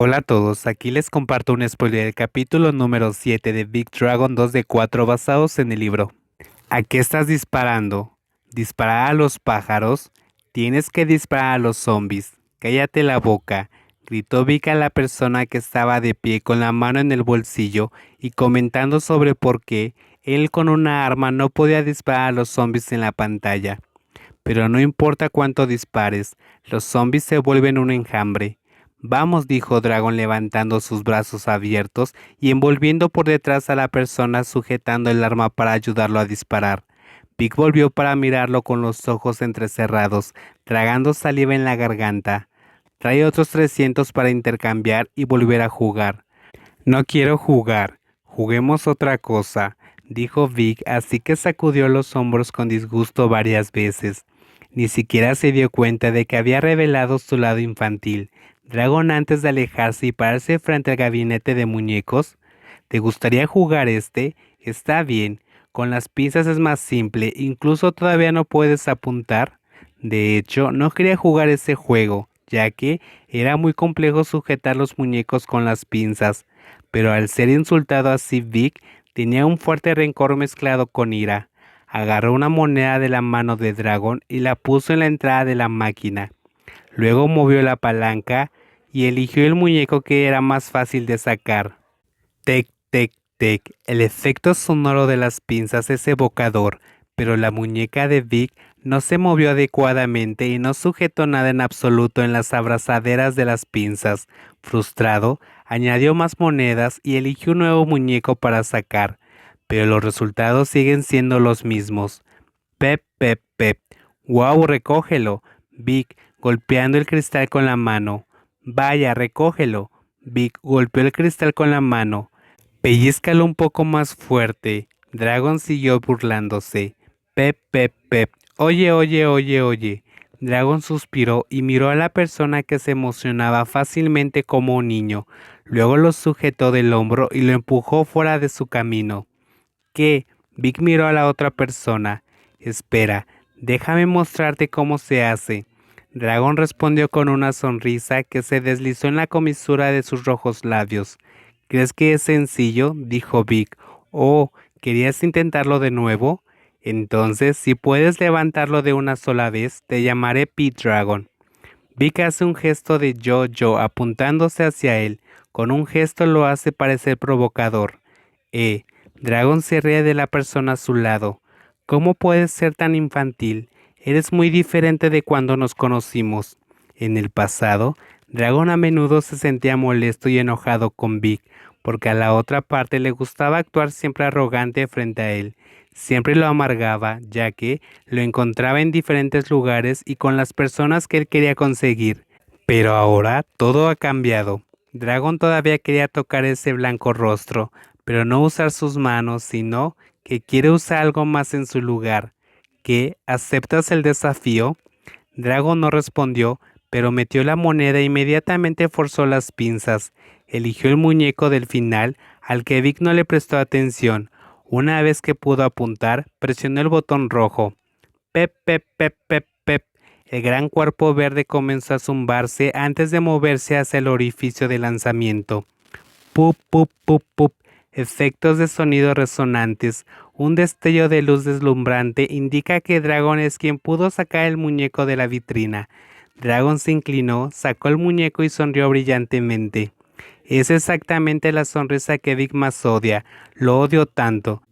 Hola a todos, aquí les comparto un spoiler del capítulo número 7 de Big Dragon 2 de 4 basados en el libro. ¿A qué estás disparando? ¿Disparar a los pájaros? Tienes que disparar a los zombies. Cállate la boca, gritó Vic a la persona que estaba de pie con la mano en el bolsillo y comentando sobre por qué él con una arma no podía disparar a los zombies en la pantalla. Pero no importa cuánto dispares, los zombies se vuelven un enjambre. Vamos, dijo Dragon levantando sus brazos abiertos y envolviendo por detrás a la persona sujetando el arma para ayudarlo a disparar. Vic volvió para mirarlo con los ojos entrecerrados, tragando saliva en la garganta. Trae otros 300 para intercambiar y volver a jugar. No quiero jugar. Juguemos otra cosa, dijo Vic, así que sacudió los hombros con disgusto varias veces. Ni siquiera se dio cuenta de que había revelado su lado infantil. Dragon antes de alejarse y pararse frente al gabinete de muñecos. ¿Te gustaría jugar este? Está bien. Con las pinzas es más simple, incluso todavía no puedes apuntar. De hecho, no quería jugar ese juego, ya que era muy complejo sujetar los muñecos con las pinzas, pero al ser insultado así Vic tenía un fuerte rencor mezclado con ira. Agarró una moneda de la mano de Dragon y la puso en la entrada de la máquina. Luego movió la palanca y eligió el muñeco que era más fácil de sacar. Tec, tec, tec. El efecto sonoro de las pinzas es evocador, pero la muñeca de Vic no se movió adecuadamente y no sujetó nada en absoluto en las abrazaderas de las pinzas. Frustrado, añadió más monedas y eligió un nuevo muñeco para sacar, pero los resultados siguen siendo los mismos. Pep, pep, pep. ¡Wow! Recógelo. Vic, golpeando el cristal con la mano. Vaya, recógelo. Vic golpeó el cristal con la mano. Pellizcalo un poco más fuerte. Dragon siguió burlándose. Pep, pep, pep. Oye, oye, oye, oye. Dragon suspiró y miró a la persona que se emocionaba fácilmente como un niño. Luego lo sujetó del hombro y lo empujó fuera de su camino. ¿Qué? Vic miró a la otra persona. Espera, déjame mostrarte cómo se hace. Dragon respondió con una sonrisa que se deslizó en la comisura de sus rojos labios. ¿Crees que es sencillo? dijo Vic. Oh, ¿querías intentarlo de nuevo? Entonces, si puedes levantarlo de una sola vez, te llamaré Pete Dragon. Vic hace un gesto de yo-yo apuntándose hacia él. Con un gesto lo hace parecer provocador. Eh, Dragon se ríe de la persona a su lado. ¿Cómo puedes ser tan infantil? Eres muy diferente de cuando nos conocimos. En el pasado, Dragon a menudo se sentía molesto y enojado con Vic, porque a la otra parte le gustaba actuar siempre arrogante frente a él. Siempre lo amargaba, ya que lo encontraba en diferentes lugares y con las personas que él quería conseguir. Pero ahora todo ha cambiado. Dragon todavía quería tocar ese blanco rostro, pero no usar sus manos, sino que quiere usar algo más en su lugar. ¿Qué? ¿Aceptas el desafío? Dragon no respondió, pero metió la moneda e inmediatamente forzó las pinzas. Eligió el muñeco del final, al que Vic no le prestó atención. Una vez que pudo apuntar, presionó el botón rojo. Pep, pep, pep, pep, pep. El gran cuerpo verde comenzó a zumbarse antes de moverse hacia el orificio de lanzamiento. Pup, pup, pup, pup. Efectos de sonido resonantes. Un destello de luz deslumbrante indica que Dragon es quien pudo sacar el muñeco de la vitrina. Dragon se inclinó, sacó el muñeco y sonrió brillantemente. Es exactamente la sonrisa que Vic más odia. Lo odio tanto.